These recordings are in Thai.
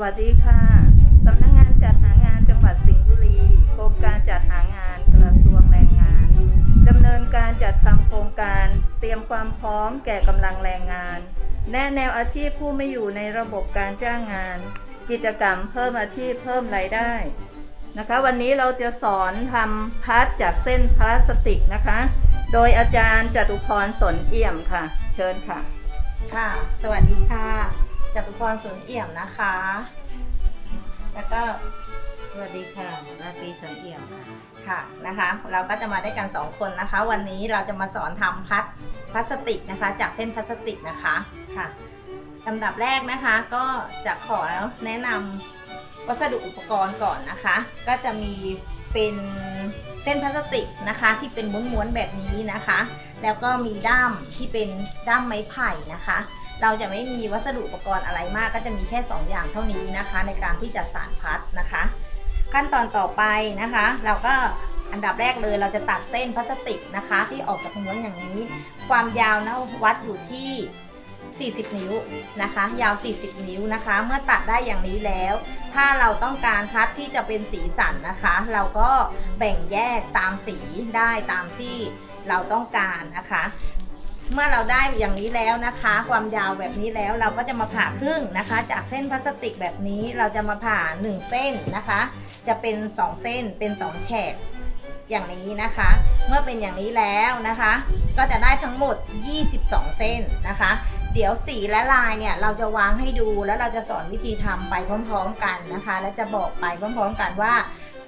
วัสดีค่ะ สำนักงานจัดหางานจังหวัดสิงห์บุรีกรมการจัดหางานกระทรวงแรงงานดำเนินการจัดทำโครงการเตรียมความพร้อมแก่กำลังแรงงาน แนะแนวอาชีพผู้ไม่อยู่ในระบบการจ้างงาน กิจกรรมเพิ่มอาชีพเพิ่มรายได้นะคะ วันนี้เราจะสอนทำพัดจากเส้นพลาสติกนะคะ โดยอาจารย์จตุพรสนเอี่ยมค่ะ เชิญค่ะ ค่ะ สวัสดีค่ะ จตุพรสวนเอี่ยมนะคะ แล้วก็สวัสดีค่ะราตรีสันเอี่ยมค่ะ ค่ะนะคะ เราก็จะมาได้กัน 2 คนนะคะ วันนี้เราจะมาสอนทำพัดพลาสติกนะคะ จากเส้นพลาสติกนะคะค่ะลำดับแรกนะคะก็จะขอแนะนำวัสดุอุปกรณ์ก่อนนะคะ ก็จะมีเป็นเส้นพลาสติกนะคะ ที่เป็นม้วนๆแบบนี้นะคะ แล้วก็มีด้ามที่เป็นด้ามไม้ไผ่นะคะ เราจะไม่มีวัสดุอุปกรณ์อะไรมาก ก็จะมีแค่ 2 อย่างเท่านี้นะคะ ในการที่จะสานพัดนะคะ ขั้นตอนต่อไปนะคะ เราก็อันดับแรกเลยเราจะตัดเส้นพลาสติกนะคะ ที่ออกจากม้วนอย่างนี้ ความยาวนะวัดอยู่ที่ 40 นิ้วนะคะ ยาว 40 นิ้วนะคะ เมื่อตัดได้อย่างนี้แล้ว ถ้าเราต้องการพัดที่จะเป็นสีสันนะคะ เราก็แบ่งแยกตามสีได้ตามที่เราต้องการนะคะ เมื่อเราได้อย่างนี้แล้วนะคะ ความยาวแบบนี้แล้วเราก็จะมาผ่าครึ่งนะคะ จากเส้นพลาสติกแบบนี้เราจะมาผ่า 1 เส้นนะคะ จะเป็น 2 เส้นเป็น2แฉกอย่างนี้นะคะ เมื่อเป็นอย่างนี้แล้วนะคะ ก็จะได้ทั้งหมด 22 เส้นนะคะ เดี๋ยวสีและลายเนี่ยเราจะวางให้ดูแล้วเราจะสอนวิธีทำไปพร้อมๆกันนะคะ และจะบอกไปพร้อมๆกันว่า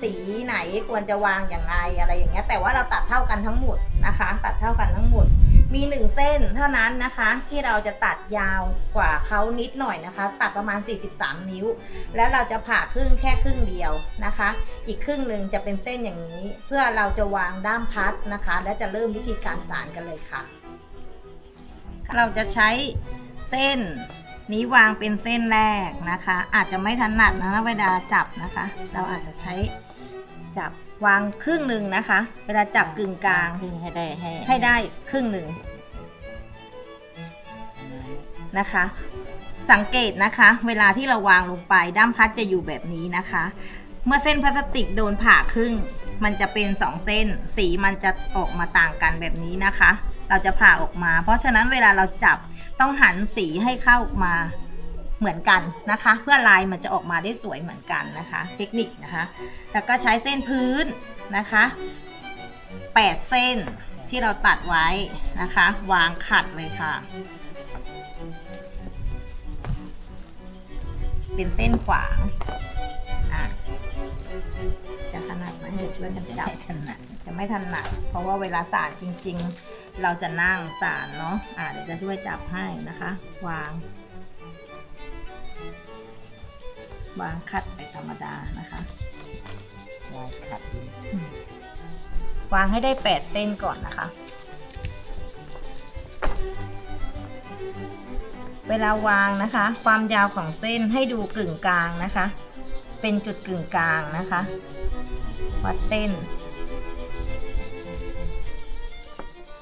สีไหนควรจะวางอย่างไรอะไรอย่างเงี้ยแต่ว่าเราตัดเท่ากันทั้งหมดนะคะ ตัดเท่ากันทั้งหมด มีหนึ่งเส้นเท่านั้นนะคะ ที่เราจะตัดยาวกว่าเขานิดหน่อยนะคะ ตัดประมาณ 43 นิ้ว แล้วเราจะผ่าครึ่งแค่ครึ่งเดียวนะคะ อีกครึ่งหนึ่งจะเป็นเส้นอย่างนี้ เพื่อเราจะวางด้ามพัดนะคะ และจะเริ่มวิธีการสานกันเลยค่ะ เราจะใช้เส้นนี้วางเป็นเส้นแรกนะคะ อาจจะไม่ถนัดนะเวลาจับนะคะ เราอาจจะใช้จับ วางครึ่งหนึ่งนะคะ เวลาจับกึ่งกลางขึ้นให้ได้ให้ให้ได้ครึ่งหนึ่งนะคะ สังเกตนะคะ เวลาที่เราวางลงไปด้ามพัดจะอยู่แบบนี้นะคะ เมื่อเส้นพลาสติกโดนผ่าครึ่ง มันจะเป็นสองเส้น สีมันจะออกมาต่างกันแบบนี้นะคะ เราจะผ่าออกมา เพราะฉะนั้นเวลาเราจับต้องหันสีให้เข้ามา เหมือนกันนะคะ เพื่อลายมันจะออกมาได้สวยเหมือนกันนะคะ เทคนิคนะคะ แล้วก็ใช้เส้นพื้นนะคะ8เส้นที่เราตัดไว้นะคะ วางขัดเลยค่ะ เป็นเส้นขวางอะจะถนัดไหมเดี๋ยวช่วยกันจับถนัดจะไม่ถนัดเพราะว่าเวลาสานจริง ๆ เราจะนั่งสานเนาะอะเดี๋ยวจะช่วยจับให้นะคะ วาง วางขัดไปธรรมดานะคะวายขัดวางให้ได้8เส้นก่อนนะคะ เวลาวางนะคะ ความยาวของเส้นให้ดูกึ่งกลางนะคะ เป็นจุดกึ่งกลางนะคะ วัดเส้น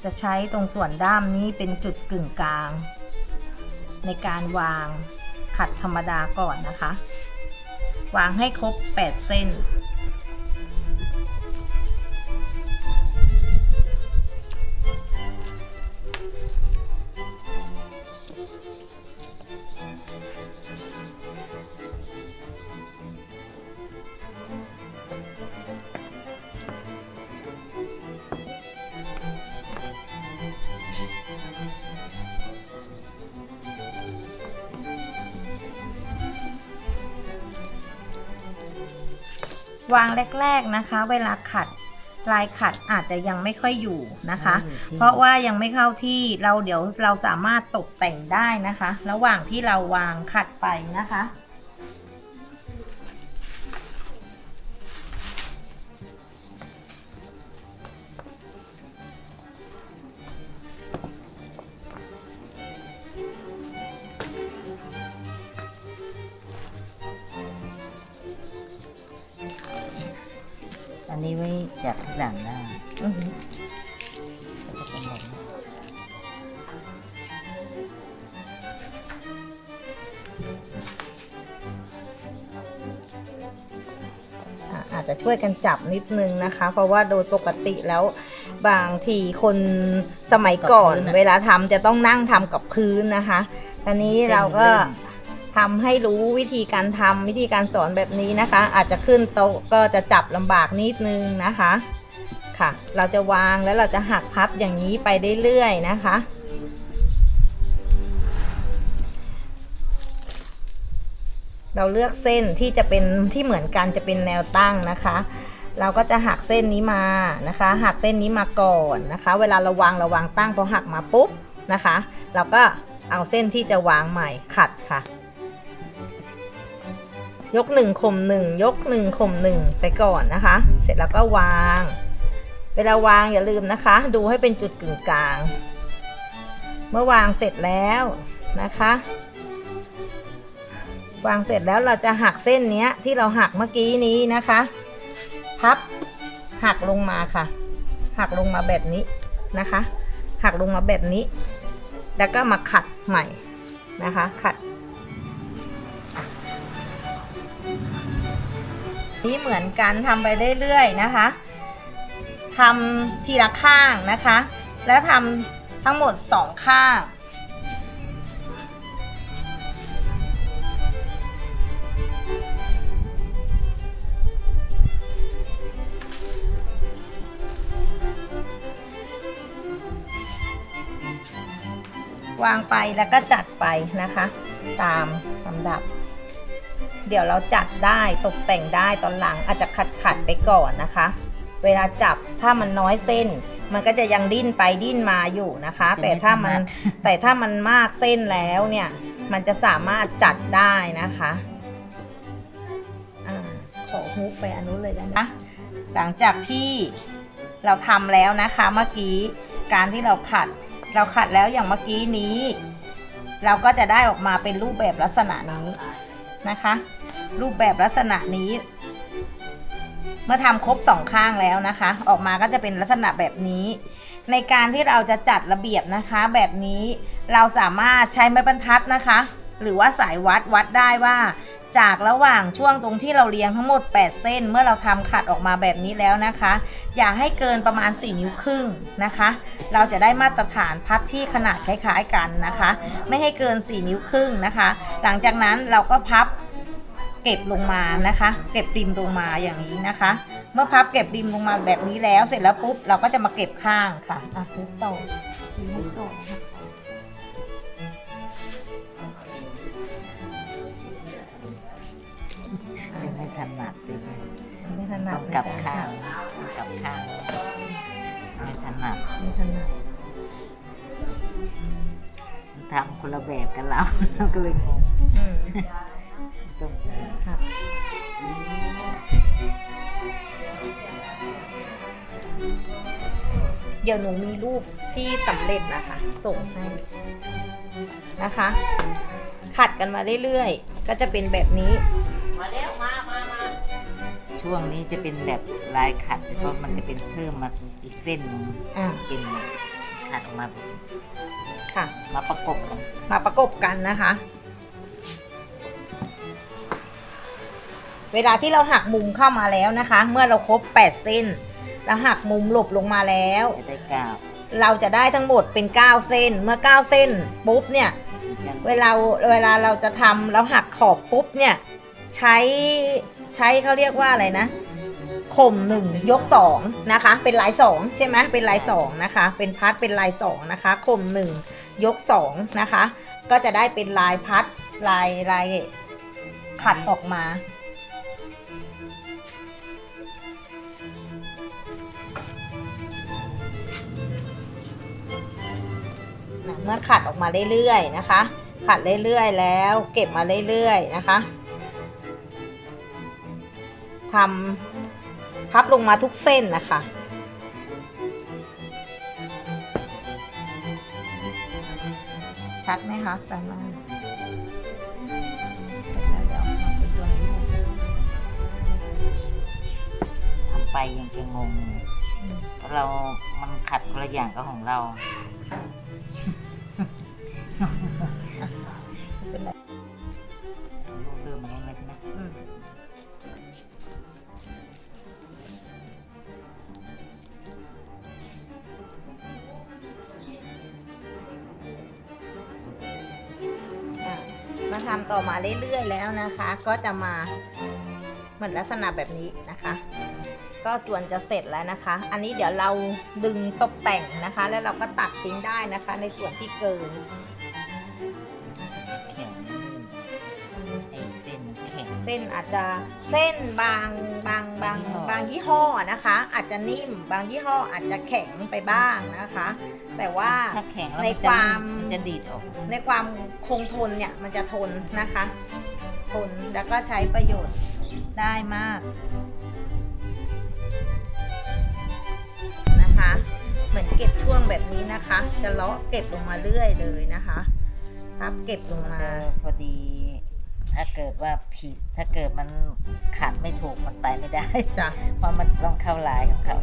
จะใช้ตรงส่วนด้ามนี้เป็นจุดกึ่งกลาง ในการวางขัดธรรมดาก่อนนะคะ วางให้ครบ 8 เส้น วางแรก ๆนะคะ เวลาขัดลายขัดอาจจะยังไม่ค่อยอยู่นะคะ เพราะว่ายังไม่เข้าที่เราเดี๋ยวเราสามารถตกแต่งได้นะคะ ระหว่างที่เราวางขัดไปนะคะ นี้ไว้จับที่หลังได้อืออก็จะเป็นแบบอาจจะช่วยกันจับนิดนึงนะคะ เพราะว่าโดยปกติแล้วบางทีคนสมัยก่อนนเวลาทำจะต้องนั่งทำกับพื้นนะคะตอนนี้เราก็ เทำให้รู้วิธีการทำวิธีการสอนแบบนี้นะคะ อาจจะขึ้นโต๊ะก็จะจับลำบากนิดนึงนะคะค่ะ เราจะวางแล้วเราจะหักพับอย่างนี้ไปเรื่อยๆนะคะ เราเลือกเส้นที่จะเป็นที่เหมือนกันจะเป็นแนวตั้งนะคะ เราก็จะหักเส้นนี้มานะคะ หักเส้นนี้มาก่อนนะคะ เวลาเราวางเราวางตั้งพอหักมาปุ๊บนะคะ เราก็เอาเส้นที่จะวางใหม่ขัดค่ะ ยกหนึ่งข่มหนึ่งยกหนึ่งข่มหนึ่งไปก่อนนะคะ เสร็จแล้วก็วาง เวลาวางอย่าลืมนะคะ ดูให้เป็นจุดกึ่งกลาง เมื่อวางเสร็จแล้วนะคะ วางเสร็จแล้วเราจะหักเส้นเนี้ยที่เราหักเมื่อกี้นี้นะคะ พับหักลงมาค่ะ หักลงมาแบบนี้นะคะ หักลงมาแบบนี้ แล้วก็มาขัดใหม่นะคะ ขัด นี่เหมือนกันทำไปเรื่อยๆนะคะทำทีละข้างนะคะ แล้วทำทั้งหมดสองข้างวางไปแล้วก็จัดไปนะคะ ตามลำดับ เดี๋ยวเราจัดได้ตกแต่งได้ตอนหลังอาจจะขัดขัดๆไปก่อนนะคะ เวลาจับถ้ามันน้อยเส้น มันก็จะยังดิ้นไปดิ้นมาอยู่นะคะ แต่ถ้ามันแต่ถ้ามันมากเส้นแล้วเนี่ย มันจะสามารถจัดได้นะคะอาขอฮุกไปอันนู้นเลยได้ไหมหลังจากที่เราทำแล้วนะคะเมื่อกี้การที่เราขัด เราขัดแล้วอย่างเมื่อกี้นี้ เราก็จะได้ออกมาเป็นรูปแบบลักษณะนี้นะคะ รูปแบบลักษณะนี้ เมื่อทำครบสองข้างแล้วนะคะ ออกมาก็จะเป็นลักษณะแบบนี้ ในการที่เราจะจัดระเบียบนะคะ แบบนี้เราสามารถใช้ไม้บรรทัดนะคะ หรือว่าสายวัดวัดได้ว่า จากระหว่างช่วงตรงที่เราเรียงทั้งหมด 8 เส้น เมื่อเราทำขัดออกมาแบบนี้แล้วนะคะ อย่าให้เกินประมาณ 4 นิ้วครึ่งนะคะ เราจะได้มาตรฐานพับที่ขนาดคล้ายๆกันนะคะ ไม่ให้เกิน 4 นิ้วครึ่งนะคะ หลังจากนั้นเราก็พับ เก็บลงมานะคะ เก็บริมลงมาอย่างนี้นะคะ เมื่อพับเก็บริมลงมาแบบนี้แล้วเสร็จแล้วปุ๊บเราก็จะมาเก็บข้างค่ะอะทุบต่อทุบต่อนะคะไม่ถนัดเลยไม่ถนัต้ดองกลับข้างต้องกลับข้างไม่ถนัดไม่ถนัดมันทำคนละแบบกันเราเราก็เลยงง อืมต้องค่ะเดี๋ยวหนูมีรูปที่สำเร็จนะคะ ส่งให้นะคะ ขัดกันมาเรื่อยๆ ก็จะเป็นแบบนี้ช่วงนี้จะเป็นแบบลายขัดเพราะมันจะเป็นเพิ่มมาอีกเส้นหนึ่งอ่า เป็นขัดออกมาค่ะ มาประกบกันมาประกบกันนะคะ เวลาที่เราหักมุมเข้ามาแล้วนะคะ เมื่อเราครบ 8 เส้นแล้วหักมุมหลบลงมาแล้ว จะได้กาวเราจะได้ทั้งหมดเป็น 9 เส้น เมื่อ 9 เส้นปุ๊บเนี่ย เวลาเวลาเราจะทำแล้วหักขอบปุ๊บเนี่ยใช้ใช้เขาเรียกว่าอะไรนะข่มหนึ่งยกสองนะคะ เป็นลายสองใช่ไหมเป็นลายสองนะคะ เป็นพัดเป็นลายสองนะคะข่มหนึ่งยกสองนะคะ ก็จะได้เป็นลายพัดลายลายขัดออกมา เมื่อขัดออกมาเรื่อยๆนะคะ ขัดเรื่อยๆแล้วเก็บมาเรื่อยๆนะคะทำพับลงมาทุกเส้นนะคะชัดไหมคะแปลมาเดี๋ยวมาเป็นตัวนี้ทำไปยังจะงงเพราะเรา มันขัดคนละอย่างกับของเรา เรื่อยๆแล้วนะคะ ก็จะมาเหมือนลักษณะแบบนี้นะคะ ก็จวนจะเสร็จแล้วนะคะ อันนี้เดี๋ยวเราดึงตกแต่งนะคะ แล้วเราก็ตัดทิ้งได้นะคะ ในส่วนที่เกิน เส้นอาจจะเส้นบางบางบางยี่ห้อบางยี่ห้อนะคะ อาจจะนิ่มบางยี่ห้ออาจจะแข็งไปบ้างนะคะ แต่ว่าถ้าแข็งแล้วในมันคจะวามมันจะดีดออกในความคงทนเนี่ยมันจะทนนะคะทนแล้วก็ใช้ประโยชน์ได้มากนะคะเหมือนเก็บช่วงแบบนี้นะคะ จะเลาะเก็บลงมาเรื่อยเลยนะคะ ครับเก็บลงมาเออพอดี ถ้าเกิดว่าผิด ถ้าเกิดมันขัดไม่ถูกมันไปไม่ได้จ้ะ เพราะมันต้องเข้าลายของเขา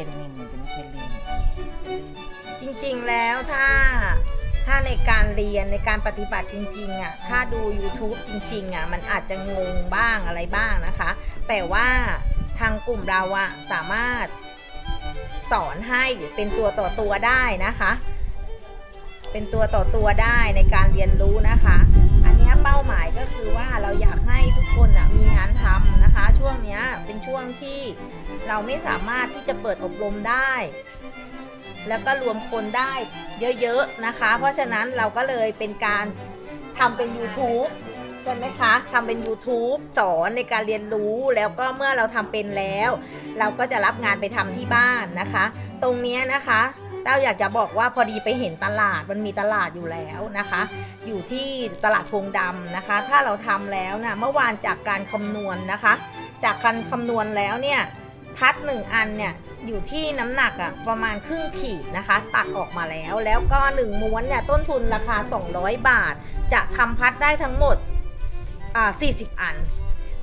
เต้นนิ่มันจะไม่ค่อยลื่นจะลื่นจริงๆแล้วถ้าถ้าในการเรียนในการปฏิบัติจริงๆอะถ้าดู YouTube จริงๆอะมันอาจจะงงบ้างอะไรบ้างนะคะ แต่ว่าทางกลุ่มเราอะสามารถสอนให้เป็นตัวต่อตัวได้นะคะ เป็นตัวต่อตัวได้ในการเรียนรู้นะคะ หมายก็คือว่าเราอยากให้ทุกคนอะมีงานทำนะคะ ช่วงนี้เป็นช่วงที่เราไม่สามารถที่จะเปิดอบรมได้ แล้วก็รวมคนได้เยอะๆนะคะ เพราะฉะนั้นเราก็เลยเป็นการทำเป็น YouTube ใช่ไหมคะทำเป็น YouTube สอนในการเรียนรู้แล้วก็เมื่อเราทำเป็นแล้ว เราก็จะรับงานไปทำที่บ้านนะคะ ตรงนี้นะคะ เต้าอยากจะบอกว่าพอดีไปเห็นตลาดมันมีตลาดอยู่แล้วนะคะ อยู่ที่ตลาดพงดำนะคะ ถ้าเราทำแล้วนะเมื่อวานจากการคำนวณนะคะ จากการคำนวณแล้วเนี่ยพัดหนึ่งอันเนี่ยอยู่ที่น้ำหนักอะประมาณครึ่งขีดนะคะ ตัดออกมาแล้วแล้วก็หนึ่งม้วนเนี่ยต้นทุนราคา 200 บาท จะทำพัดได้ทั้งหมดอ่า40 อัน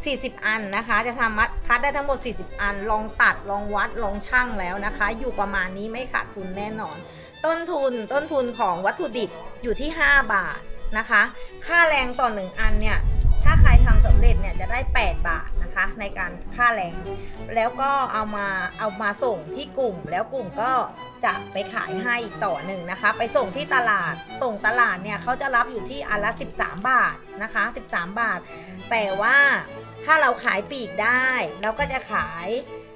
40 อันนะคะ จะทำมัดพัดได้ทั้งหมด 40 อัน ลองตัดลองวัดลองช่างแล้วนะคะ อยู่ประมาณนี้ไม่ขาดทุนแน่นอน ต้นทุนต้นทุนของวัตถุดิบอยู่ที่ 5 บาทนะคะ ค่าแรงต่อ 1 อันเนี่ยถ้าใครทำสำเร็จเนี่ยจะได้ 8 บาทนะคะ ในการค่าแรง แล้วก็เอามาเอามาส่งที่กลุ่ม แล้วกลุ่มก็จะไปขายให้อีกต่อหนึ่งนะคะ ไปส่งที่ตลาด ส่งตลาดเนี่ยเขาจะรับอยู่ที่อันละ 13 บาทนะคะ 13 บาท แต่ว่า ถ้าเราขายปีกได้ เราก็จะขาย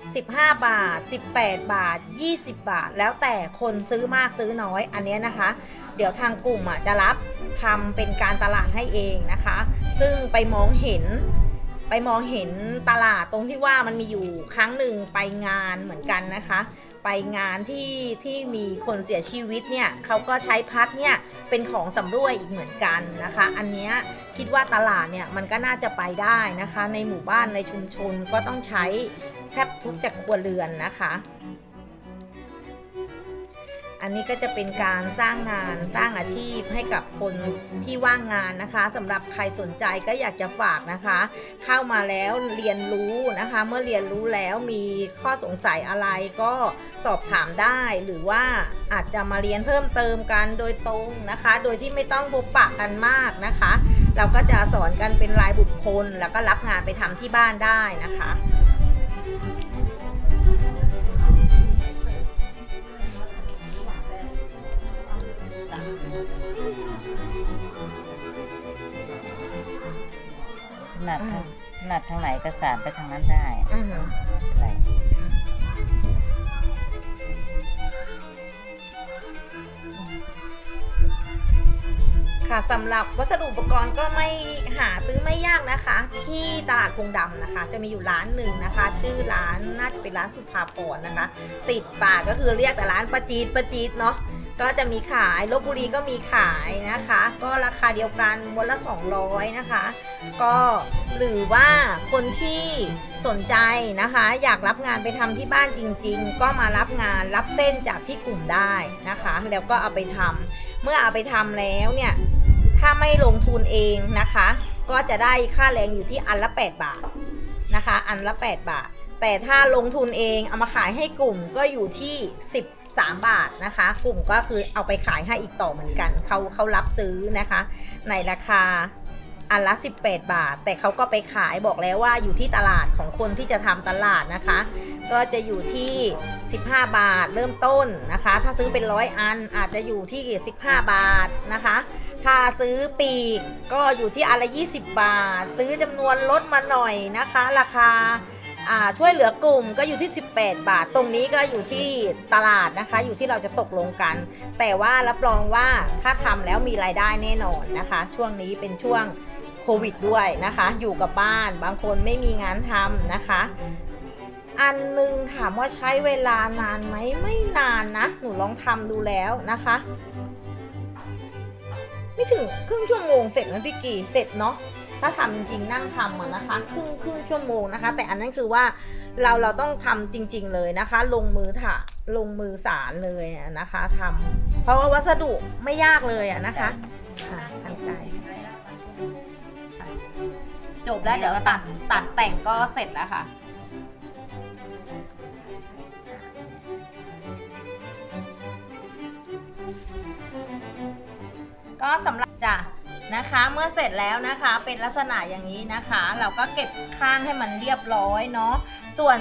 15 บาท 18 บาท 20 บาท แล้วแต่คนซื้อมากซื้อน้อยอันเนี้ยนะคะ เดี๋ยวทางกลุ่มอะจะรับทำเป็นการตลาดให้เองนะคะ ซึ่งไปมองเห็นไปมองเห็นตลาดตรงที่ว่ามันมีอยู่ครั้งหนึ่งไปงานเหมือนกันนะคะ ไปงานที่ที่มีคนเสียชีวิตเนี่ยเขาก็ใช้พัดเนี่ยเป็นของสำรวยอีกเหมือนกันนะคะ อันนี้คิดว่าตลาดเนี่ยมันก็น่าจะไปได้นะคะ ในหมู่บ้านในชุมชนก็ต้องใช้แทบทุกจากครัวเรือนนะคะ อันนี้ก็จะเป็นการสร้างงานสร้างอาชีพให้กับคนที่ว่างงานนะคะสำหรับใครสนใจก็อยากจะฝากนะคะ เข้ามาแล้วเรียนรู้นะคะ เมื่อเรียนรู้แล้วมีข้อสงสัยอะไรก็สอบถามได้หรือว่าอาจจะมาเรียนเพิ่มเติมกันโดยตรงนะคะ โดยที่ไม่ต้องพบปะกันมากนะคะ เราก็จะสอนกันเป็นรายบุคคล แล้วก็รับงานไปทำที่บ้านได้นะคะ ถนัดอืทางมถนัดทางไหนก็สานไปทางนั้นได้อือฮึอะไรค่ะสำหรับวัสดุอุปกรณ์ก็ไม่หาซื้อไม่ยากนะคะ ที่ตลาดพงดำนะคะ จะมีอยู่ร้านหนึ่งนะคะ ชื่อร้านน่าจะเป็นร้านสุภาพรนะคะ ติดปากก็คือเรียกแต่ร้านประจีดประจีดเนาะก็จะมีขายลบบุรีก็มีขายนะคะ ก็ราคาเดียวกันวันละ 200 นะคะ ก็หรือว่าคนที่สนใจนะคะ อยากรับงานไปทำที่บ้านจริง ๆ ก็มารับงานรับเส้นจากที่กลุ่มได้นะคะ แล้วก็เอาไปทำเมื่อเอาไปทำแล้วเนี่ยถ้าไม่ลงทุนเองนะคะ ก็จะได้ค่าแรงอยู่ที่อันละ 8 บาทนะคะ อันละ 8 บาท แต่ถ้าลงทุนเองเอามาขายให้กลุ่มก็อยู่ที่ 13 บาทนะคะ กลุ่มก็คือเอาไปขายให้อีกต่อเหมือนกันเขาเขารับซื้อนะคะ ในราคา อันละ 18 บาท แต่เขาก็ไปขายบอกแล้วว่าอยู่ที่ตลาดของคนที่จะทำตลาดนะคะ ก็จะอยู่ที่ 15 บาทเริ่มต้นนะคะ ถ้าซื้อเป็นร้อยอันอาจจะอยู่ที่ 15 บาทนะคะ ถ้าซื้อปีกก็อยู่ที่อันละ 20 บาท ซื้อจำนวนลดมาหน่อยนะคะ ราคาช่วยเหลือกลุ่มก็อยู่ที่ 18 บาท ตรงนี้ก็อยู่ที่ตลาดนะคะ อยู่ที่เราจะตกลงกัน แต่ว่ารับรองว่าถ้าทำแล้วมีรายได้แน่นอนนะคะ ช่วงนี้เป็นช่วง วิดด้วยนะคะ อยู่กับบ้านบางคนไม่มีงานทำนะคะ อันหนึงถามว่าใช้เวลานานไหมไม่นานนะ หนูลองทำดูแล้วนะคะ ไม่ถึงครึ่งชั่วโมงเสร็จนะพี่กีเสร็จเนาะถ้าทำจริงนั่งทำอะนะคะครึ่งครึ่งชั่วโมงนะคะ แต่อันนั้นคือว่าเราเราต้องทำจริง ๆเลยนะคะ ลงมือถาลงมือสารเลยนะคะทำเพราะว่าวัสดุไม่ยากเลยอะนะคะอ่าทางไกล จบแล้วเดี๋ยวตัดตัดแต่งก็เสร็จแล้วค่ะก็สำหรับจ้ะนะคะเมื่อเสร็จแล้วนะคะเป็นลักษณะอย่างนี้นะคะ เราก็เก็บข้างให้มันเรียบร้อยเนาะส่วน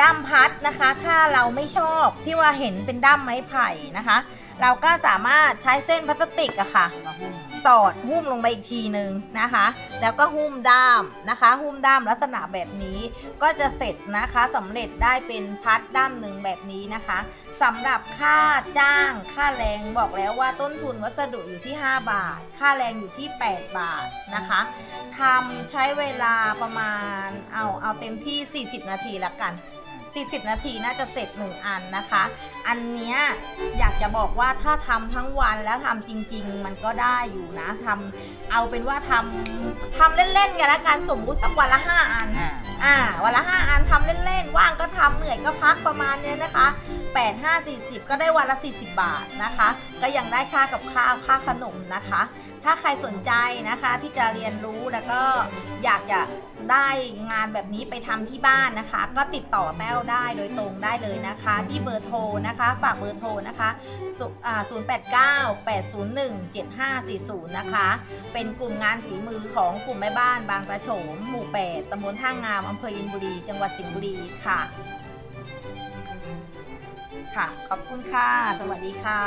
ด้ามพัดนะคะ ถ้าเราไม่ชอบที่ว่าเห็นเป็นด้ามไม้ไผ่นะคะ เราก็สามารถใช้เส้นพลาสติกอะค่ะ สอดหุ้มลงไปอีกทีหนึ่งนะคะ แล้วก็หุ้มด้ามนะคะ หุ้มด้ามลักษณะแบบนี้ ก็จะเสร็จนะคะสำเร็จได้เป็นพัดด้ามหนึ่งแบบนี้นะคะสำหรับค่าจ้างค่าแรงบอกแล้วว่าต้นทุนวัสดุอยู่ที่ 5 บาท ค่าแรงอยู่ที่ 8 บาทนะคะทำใช้เวลาประมาณเอาเอาเต็มที่ 40 นาทีละกัน 40 นาทีน่าจะเสร็จ 1 อันนะคะ อันเนี้ยอยากจะบอกว่าถ้าทำทั้งวันแล้วทำจริง ๆ มันก็ได้อยู่นะทำเอาเป็นว่าทำทำเล่นๆกันแล้วกันสมมุติสักวันละ 5 อันอ่าอ่าวันละ 5 อันทำเล่นๆว่างก็ทำเหนื่อยก็พักประมาณเนี้ยนะคะ 8 5 40 ก็ได้วันละ 40 บาทนะคะ ก็ยังได้ค่ากับข้าวค่าขนมนะคะ ถ้าใครสนใจนะคะที่จะเรียนรู้แล้วก็อยากจะ ได้งานแบบนี้ไปทำที่บ้านนะคะ ก็ติดต่อแต้วได้โดยตรงได้เลยนะคะ ที่เบอร์โทรนะคะ ฝากเบอร์โทรนะคะ089 801 7540 นะคะ เป็นกลุ่มงานฝีมือของกลุ่มแม่บ้านบางประโฉมหมู่8ตำบลท่างามอำเภออินบุรี จังหวัดสิงห์บุรีค่ะ ค่ะ ขอบคุณค่ะ สวัสดีค่ะ